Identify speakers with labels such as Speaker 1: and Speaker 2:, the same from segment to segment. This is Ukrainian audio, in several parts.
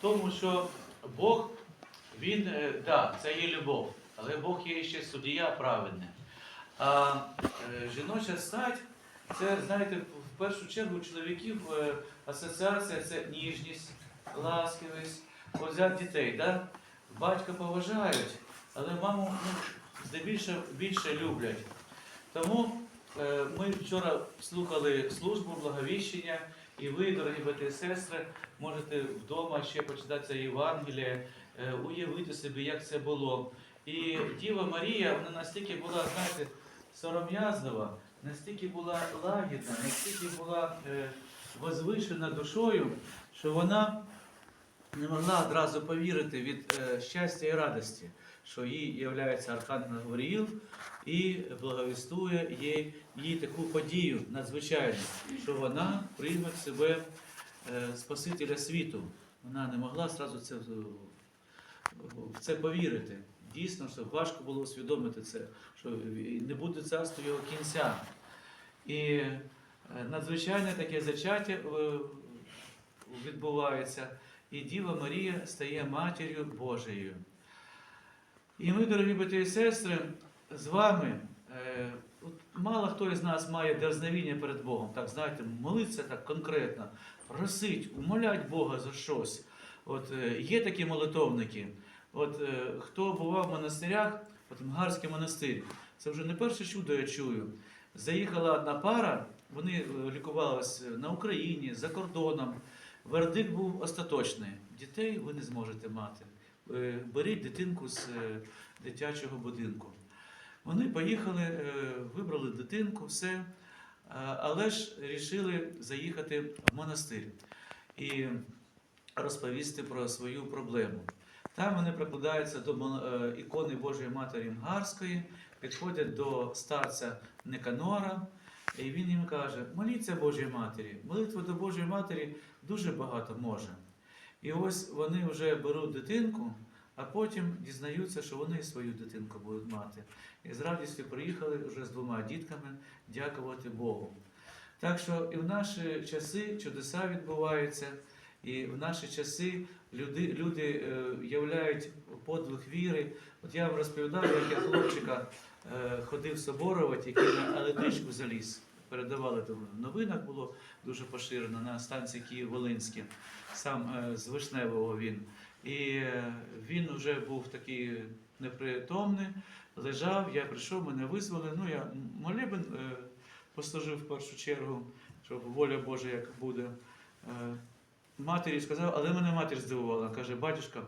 Speaker 1: тому, що Бог, він, е, да, це є любов, але Бог є ще суддя праведний. А е, жіноча стать, це, знаєте, в першу чергу чоловіків е, асоціація це ніжність, ласкавість, от взяти дітей. Да? Батька поважають, але маму ну, здебільшого більше люблять. Тому ми вчора слухали службу благовіщення, і ви, дорогі брати і сестри, можете вдома ще почитати це Євангеліє, е, уявити собі, як це було. І Діва Марія, вона настільки була, знаєте, сором'язлива, настільки була лагідна, настільки була е, возвишена душою, що вона не могла одразу повірити від е, щастя і радості, що їй являється Архангел Гавриїл і благовістує їй, їй таку подію надзвичайну, що вона прийме в себе е, Спасителя світу. Вона не могла зразу це, в це повірити. Дійсно, що важко було усвідомити це, що не буде царства його кінця. І е, надзвичайне таке зачаття відбувається, і Діва Марія стає матір'ю Божою. І ми, дорогі брати і сестри, з вами, е, от мало хто із нас має дерзновіння перед Богом, так знаєте, молитися так конкретно, просить, умолять Бога за щось. От е, є такі молитовники. От е, хто бував в монастирях, от Мгарський монастир, це вже не перше чудо я чую. Заїхала одна пара, вони лікувалися на Україні, за кордоном. Вердикт був остаточний. Дітей ви не зможете мати. Е, Беріть дитинку з е, дитячого будинку. Вони поїхали, е, вибрали дитинку, все, але ж вирішили заїхати в монастир і розповісти про свою проблему. Там вони прикладаються до ікони Божої Матері Мгарської, підходять до старця Неканора, і він їм каже: моліться Божій Матері. Молитва до Божої Матері дуже багато може. І ось вони вже беруть дитинку, а потім дізнаються, що вони свою дитинку будуть мати. І з радістю приїхали вже з двома дітками дякувати Богу. Так що і в наші часи чудеса відбуваються, і в наші часи люди, люди е, являють подвиг віри. От я вам розповідав, як я хлопчика е, ходив соборувати, який на електричку заліз. Передавали то в новинах було дуже поширено на станції Київ-Волинське, сам е, з Вишневого він. І е, він вже був такий непритомний, лежав, я прийшов, мене визвали. Ну, я молебен е, послужив в першу чергу, щоб воля Божа як буде. Матері сказав, але мене матір здивувала. Каже, батюшка,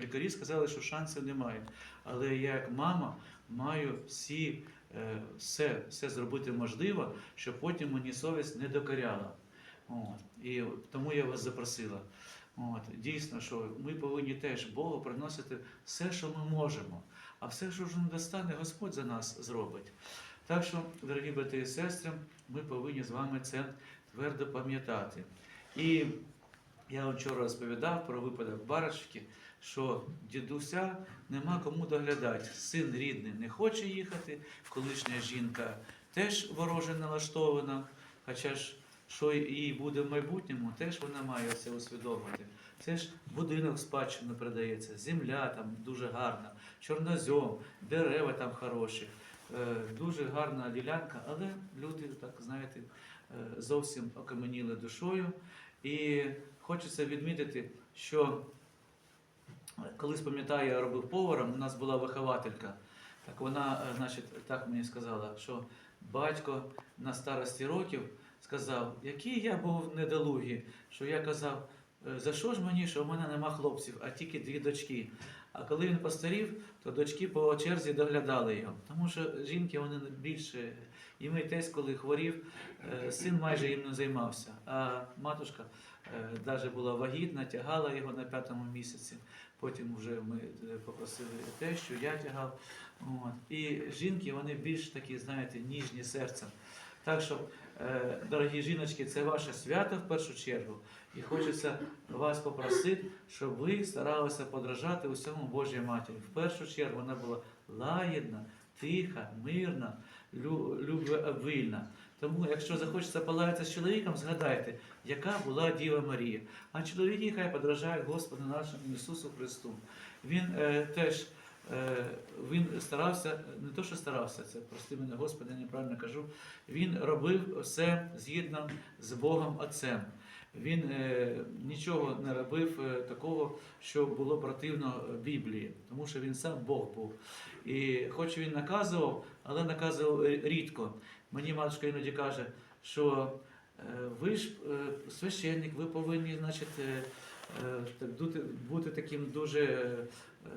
Speaker 1: лікарі сказали, що шансів немає. Але я як мама маю всі, все, все зробити можливо, щоб потім мені совість не докоряла. От. І тому я вас запросила. От. Дійсно, що ми повинні теж Богу приносити все, що ми можемо. А все, що вже не достане, Господь за нас зробить. Так що, дорогі брати і сестри, ми повинні з вами це твердо пам'ятати. І я вчора розповідав про випадок Барашки, що дідуся нема кому доглядати. Син рідний не хоче їхати, колишня жінка теж вороже налаштована, хоча ж що їй буде в майбутньому, теж вона має це усвідомити. Це ж будинок в спадщину передається, земля там дуже гарна, чорнозьом, дерева там хороші, е, дуже гарна ділянка, але люди, так знаєте, е, зовсім окаменіли душою. І хочеться відмітити, що колись пам'ятаю, я робив поваром, у нас була вихователька. Так вона, е, значить, так мені сказала, що батько на старості років сказав, який я був недолугий, що я казав, «Е, за що ж мені, що в мене нема хлопців, а тільки дві дочки. А коли він постарів, то дочки по черзі доглядали його. Тому що жінки вони більше. І мій тесть, коли хворів, е, син майже їм не займався. А матушка навіть була вагітна, тягала його на п'ятому місяці. Потім вже ми е, попросили те, що я тягав. От. І жінки вони більш такі, знаєте, ніжні серцем. Так що, е, дорогі жіночки, це ваше свято в першу чергу. І хочеться вас попросити, щоб ви старалися подражати усьому Божій Матері. В першу чергу вона була лагідна, тиха, мирна, лю- любвеобильна. Тому, якщо захочеться полаятися з чоловіком, згадайте, яка була Діва Марія. А чоловіки хай подражають Господу нашому Ісусу Христу. Він е, теж е, він старався, не то, що старався, це прости мене, Господи, я неправильно кажу. Він робив все згідно з Богом Отцем. Він е, нічого не робив е, такого, що було противно Біблії, тому що він сам Бог був. І хоч він наказував, але наказував рідко. Мені матушка іноді каже, що е, ви ж е, священник, ви повинні, значить, е, е, так, бути, бути таким дуже е,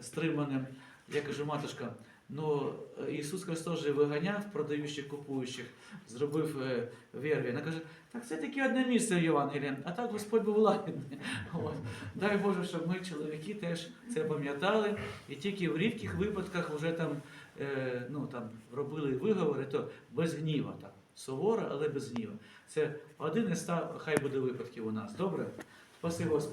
Speaker 1: стриманим. Я кажу, матушка, ну е, Ісус Христос же виганяв продаючих, купуючих, зробив е, вірві. Вона каже, так це тільки одне місце в Євангелії, а так Господь був лагідний. Дай Боже, щоб ми, чоловіки, теж це пам'ятали, і тільки в рідких випадках вже там, е, ну, там робили виговори, то без гніва. Так. Суворо, але без гніва. Це один із ста, хай буде випадків у нас. Добре? Спаси Господи.